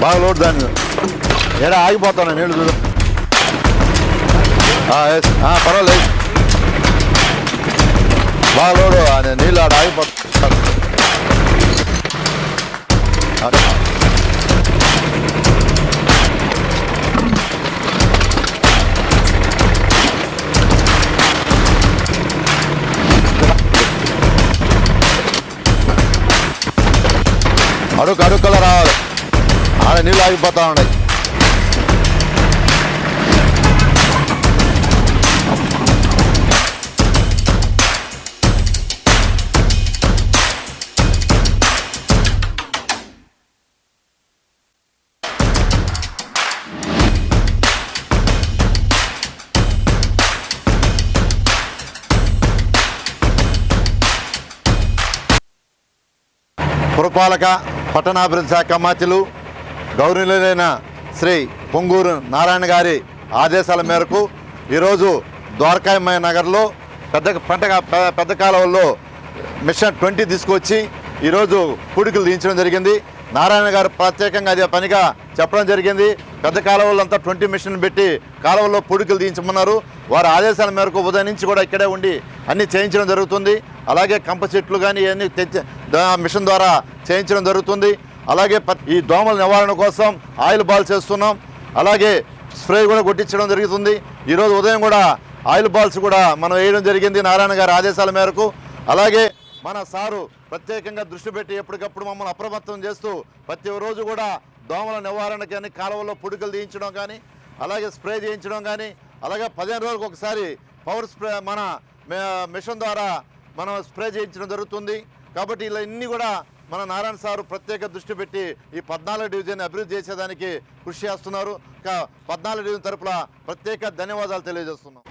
బాగా లోడ్ దాని ఏడా ఆగిపోతాను నీళ్ళు చూడు. పర్వాలేదు. బాగా లోడు నీళ్ళు ఆడ ఆగిపోతాను అదే. అడుగు అడుక్కలో రావాలి. అక్కడ నీళ్ళు ఆగిపోతా ఉన్నాయి. పురపాలక పట్టణాభివృద్ధి శాఖ మంత్రులు గౌరవనీయులైన శ్రీ పొంగూరు నారాయణ గారి ఆదేశాల మేరకు ఈరోజు ద్వారకాయమయ నగర్లో పెద్ద పంట పెద్ద కాలువల్లో మిషన్ ట్వంటీ తీసుకొచ్చి ఈరోజు పూడికలు దించడం జరిగింది. నారాయణ గారు ప్రత్యేకంగా అదే పనిగా చెప్పడం జరిగింది. పెద్ద కాలువలంతా ట్వంటీ మిషన్ పెట్టి కాలువల్లో పూడికలు దించమన్నారు వారి ఆదేశాల మేరకు ఉదయం నుంచి కూడా ఇక్కడే ఉండి అన్ని చేయించడం జరుగుతుంది. అలాగే కంప చెట్లు కానీ ఇవన్నీ తెచ్చి దా- మిషన్ ద్వారా చేయించడం జరుగుతుంది. అలాగే ప- ఈ దోమల నివారణ కోసం ఆయిల్ బాల్ చేస్తున్నాం. అలాగే స్ప్రే కూడా కొట్టించడం జరుగుతుంది. ఈరోజు ఉదయం కూడా ఆయిల్ బాల్స్ కూడా మనం వేయడం జరిగింది నారాయణ గారి ఆదేశాల మేరకు. అలాగే మన సారు ప్రత్యేకంగా దృష్టి పెట్టి ఎప్పటికప్పుడు మమ్మల్ని అప్రమత్తం చేస్తూ ప్రతి రోజు కూడా దోమల నివారణ కానీ కాలువలో పుడుకలు తీయించడం కానీ అలాగే స్ప్రే చేయించడం కానీ అలాగే పదిహేను రోజులకు ఒకసారి పవర్ స్ప్రే మన మిషన్ ద్వారా మనం స్ప్రే చేయించడం జరుగుతుంది. కాబట్టి ఇలా ఇన్ని కూడా మన నారాయణ సారు ప్రత్యేక దృష్టి పెట్టి ఈ పద్నాలుగు డివిజన్ అభివృద్ధి చేసేదానికి కృషి చేస్తున్నారు. ఇంకా పద్నాలుగు డివిజన్ తరపున ప్రత్యేక ధన్యవాదాలు తెలియజేస్తున్నాం.